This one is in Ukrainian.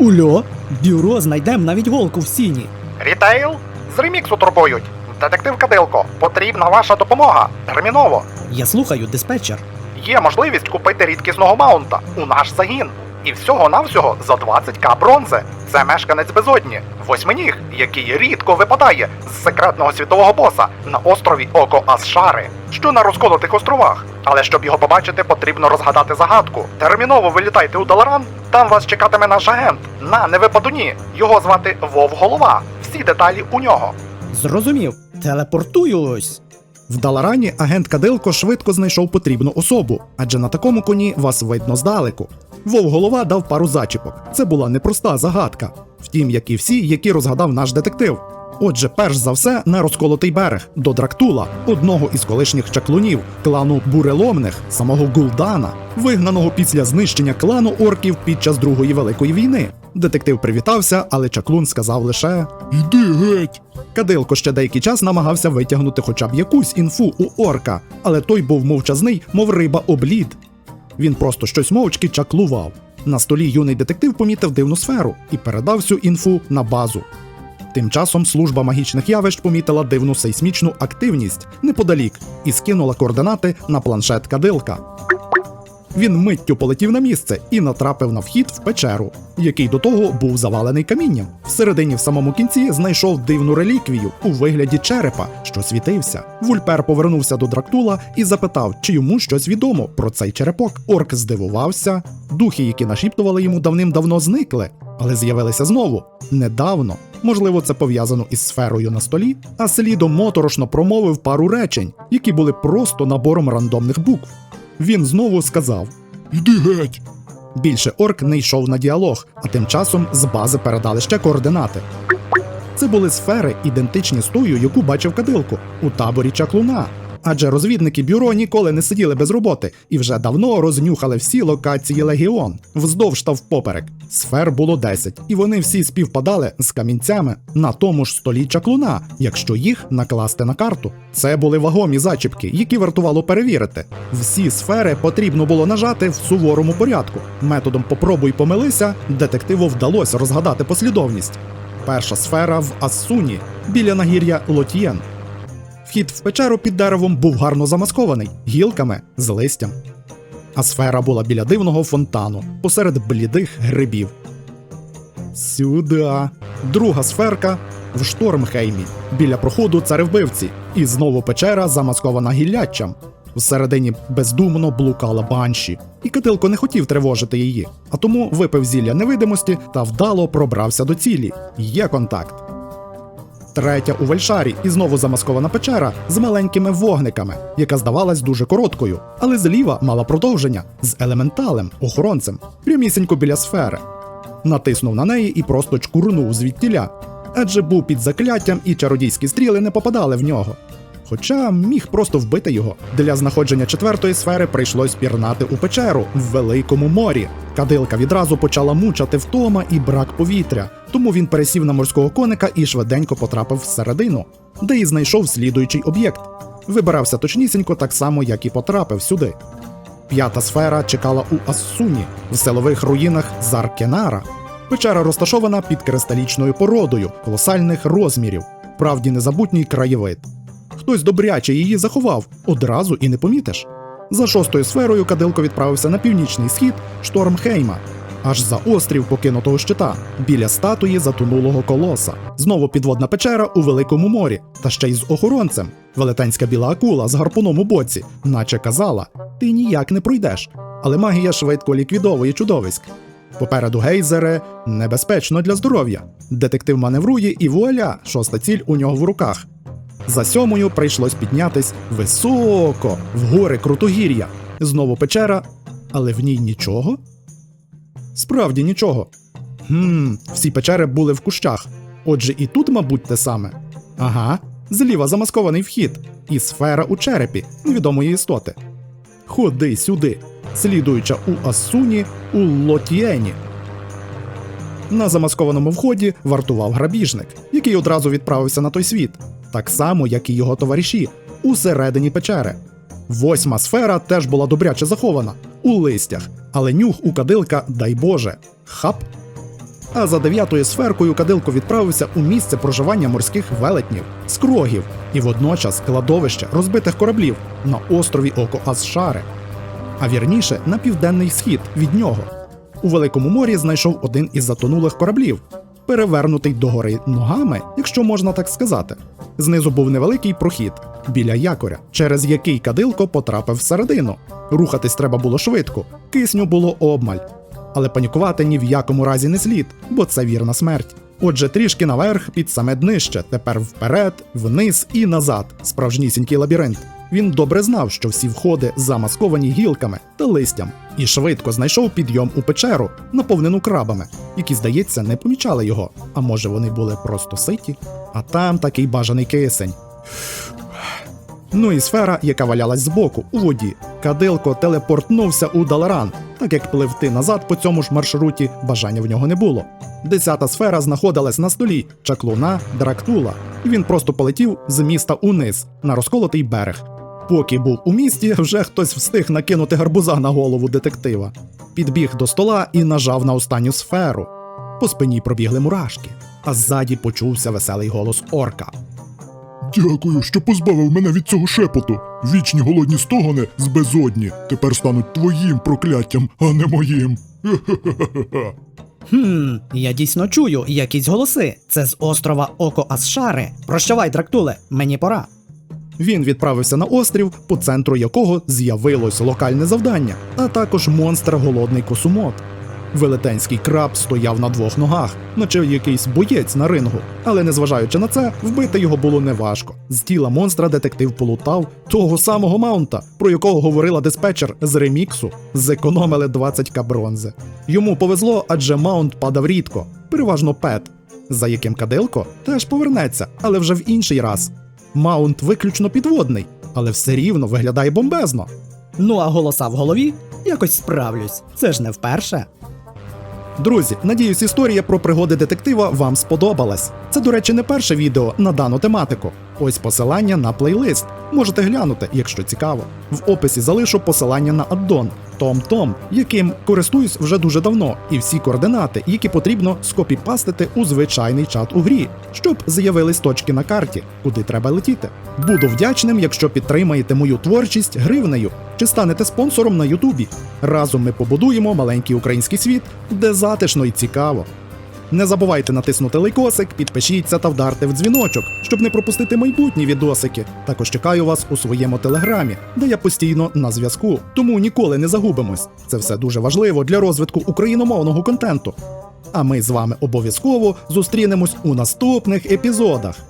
Ульо, бюро знайдем навіть голку в сіні. Рітейл? З реміксу турбують. Детектив Кадилко, потрібна ваша допомога. Терміново. Я слухаю, диспетчер. Є можливість купити рідкісного маунта у наш загін. І всього-навсього за 20к бронзи. Це мешканець безодні, восьминіг, який рідко випадає з секретного світового боса на острові Око Асшари, що на розколотих островах. Але щоб його побачити, потрібно розгадати загадку. Терміново вилітайте у Даларан, там вас чекатиме наш агент на невипадуні. Його звати Вов Голова. Всі деталі у нього. Зрозумів. Телепортуюсь. В Даларані агент Кадилко швидко знайшов потрібну особу, адже на такому коні вас видно здалеку. Вовголова дав пару зачіпок. Це була непроста загадка. Втім, як і всі, які розгадав наш детектив. Отже, перш за все, на розколотий берег до Драктула, одного із колишніх чаклунів, клану Буреломних, самого Гулдана, вигнаного після знищення клану орків під час Другої великої війни. Детектив привітався, але чаклун сказав лише Іди геть. Кадилко ще деякий час намагався витягнути хоча б якусь інфу у орка, але той був мовчазний, мов риба облід. Він просто щось мовчки чаклував. На столі юний детектив помітив дивну сферу і передав всю інфу на базу. Тим часом служба магічних явищ помітила дивну сейсмічну активність неподалік і скинула координати на планшет кадилка. Він миттю полетів на місце і натрапив на вхід в печеру, який до того був завалений камінням. Всередині, в самому кінці, знайшов дивну реліквію у вигляді черепа, що світився. Вульпер повернувся до Драктула і запитав, чи йому щось відомо про цей черепок. Орк здивувався. Духи, які нашіптували йому давним-давно зникли, але з'явилися знову недавно. Можливо, це пов'язано із сферою на столі, а слідом моторошно промовив пару речень, які були просто набором рандомних букв. Він знову сказав: Іди геть. Більше орк не йшов на діалог, а тим часом з бази передали ще координати. Це були сфери, ідентичні з тою, яку бачив кадилку у таборі чаклуна. Адже розвідники бюро ніколи не сиділи без роботи і вже давно рознюхали всі локації легіон вздовж та впоперек. Сфер було 10, і вони всі співпадали з камінцями на тому ж столі чаклуна, якщо їх накласти на карту. Це були вагомі зачіпки, які вартувало перевірити. Всі сфери потрібно було нажати в суворому порядку. Методом попробуй помилися, детективу вдалося розгадати послідовність. Перша сфера в Ассуні біля нагір'я Лотьєн. Вхід в печеру під деревом був гарно замаскований гілками з листям. А сфера була біля дивного фонтану посеред блідих грибів. Сюда. Друга сферка в Штормхеймі біля проходу царевбивці. І знову печера замаскована гілляччям. Всередині бездумно блукала банші, і Катилко не хотів тривожити її, а тому випив зілля невидимості та вдало пробрався до цілі. Є контакт. Третя у Вальшарі і знову замаскована печера з маленькими вогниками, яка здавалась дуже короткою, але зліва мала продовження з елементалем, охоронцем, прямісінько біля сфери. Натиснув на неї і просто чкурнув звідтіля, адже був під закляттям і чародійські стріли не попадали в нього. Хоча міг просто вбити його. Для знаходження четвертої сфери прийшлось пірнати у печеру в великому морі. Кадилка відразу почала мучати втома і брак повітря, тому він пересів на морського коника і швиденько потрапив всередину, де і знайшов слідуючий об'єкт. Вибирався точнісінько так само, як і потрапив сюди. П'ята сфера чекала у Ассуні в силових руїнах Заркенара. Печера розташована під кристалічною породою колосальних розмірів, правді незабутній краєвид. Хтось добряче її заховав, одразу і не помітиш. За шостою сферою Кадилко відправився на північний схід Штормхейма, аж за острів покинутого щита, біля статуї затонулого колоса. Знову підводна печера у великому морі, та ще й з охоронцем. Велетенська біла акула з гарпуном у боці, наче казала: ти ніяк не пройдеш. Але магія швидко ліквідовує чудовиськ. Попереду гейзери небезпечно для здоров'я. Детектив маневрує і вуаля, шоста ціль у нього в руках. За сьомою прийшлось піднятись високо, в гори крутогір'я. Знову печера, але в ній нічого. Справді нічого. Хм, всі печери були в кущах. Отже, і тут, мабуть, те саме. Ага, зліва замаскований вхід, і сфера у черепі невідомої істоти. Ходи сюди, слідуюча у Ассуні у Лотєні. На замаскованому вході вартував грабіжник, який одразу відправився на той світ, так само, як і його товариші, усередині печери. Восьма сфера теж була добряче захована у листях, але нюх у кадилка, дай Боже, хап. А за дев'ятою сферкою кадилко відправився у місце проживання морських велетнів, скрогів і водночас кладовище розбитих кораблів на острові Око Асшари, а вірніше на південний схід від нього. У Великому морі знайшов один із затонулих кораблів, перевернутий догори ногами, якщо можна так сказати. Знизу був невеликий прохід біля якоря, через який кадилко потрапив всередину. Рухатись треба було швидко, кисню було обмаль. Але панікувати ні в якому разі не слід, бо це вірна смерть. Отже, трішки наверх під саме днище, тепер вперед, вниз і назад, справжнісінький лабіринт. Він добре знав, що всі входи замасковані гілками та листям, і швидко знайшов підйом у печеру, наповнену крабами, які, здається, не помічали його. А може, вони були просто ситі? А там такий бажаний кисень. Ну і сфера, яка валялась збоку у воді. Кадилко телепортнувся у Даларан, так як пливти назад по цьому ж маршруті бажання в нього не було. Десята сфера знаходилась на столі чаклуна Драктула, і він просто полетів з міста униз на розколотий берег. Поки був у місті, вже хтось встиг накинути гарбуза на голову детектива. Підбіг до стола і нажав на останню сферу. По спині пробігли мурашки, а ззаді почувся веселий голос орка. Дякую, що позбавив мене від цього шепоту. Вічні голодні стогони з безодні тепер стануть твоїм прокляттям, а не моїм. Хм, я дійсно чую якісь голоси. Це з острова Око Асшари. Прощавай, драктуле, мені пора. Він відправився на острів, по центру якого з'явилось локальне завдання, а також монстр голодний косумот. Велетенський краб стояв на двох ногах, наче якийсь боєць на рингу. Але незважаючи на це, вбити його було неважко. З тіла монстра детектив полутав того самого маунта, про якого говорила диспетчер з реміксу. Зекономили 20к бронзи. Йому повезло, адже маунт падав рідко, переважно пет, за яким кадилко теж повернеться, але вже в інший раз. Маунт виключно підводний, але все рівно виглядає бомбезно. Ну а голоса в голові якось справлюсь. Це ж не вперше. Друзі, надіюсь, історія про пригоди детектива вам сподобалась. Це, до речі, не перше відео на дану тематику. Ось посилання на плейлист. Можете глянути, якщо цікаво. В описі залишу посилання на аддон TomTom, яким користуюсь вже дуже давно, і всі координати, які потрібно скопіпастити у звичайний чат у грі, щоб з'явились точки на карті, куди треба летіти. Буду вдячним, якщо підтримаєте мою творчість гривнею чи станете спонсором на Ютубі. Разом ми побудуємо маленький український світ, де затишно і цікаво. Не забувайте натиснути лайкосик, підпишіться та вдарте в дзвіночок, щоб не пропустити майбутні відосики. Також чекаю вас у своєму телеграмі, де я постійно на зв'язку. Тому ніколи не загубимось. Це все дуже важливо для розвитку україномовного контенту. А ми з вами обов'язково зустрінемось у наступних епізодах.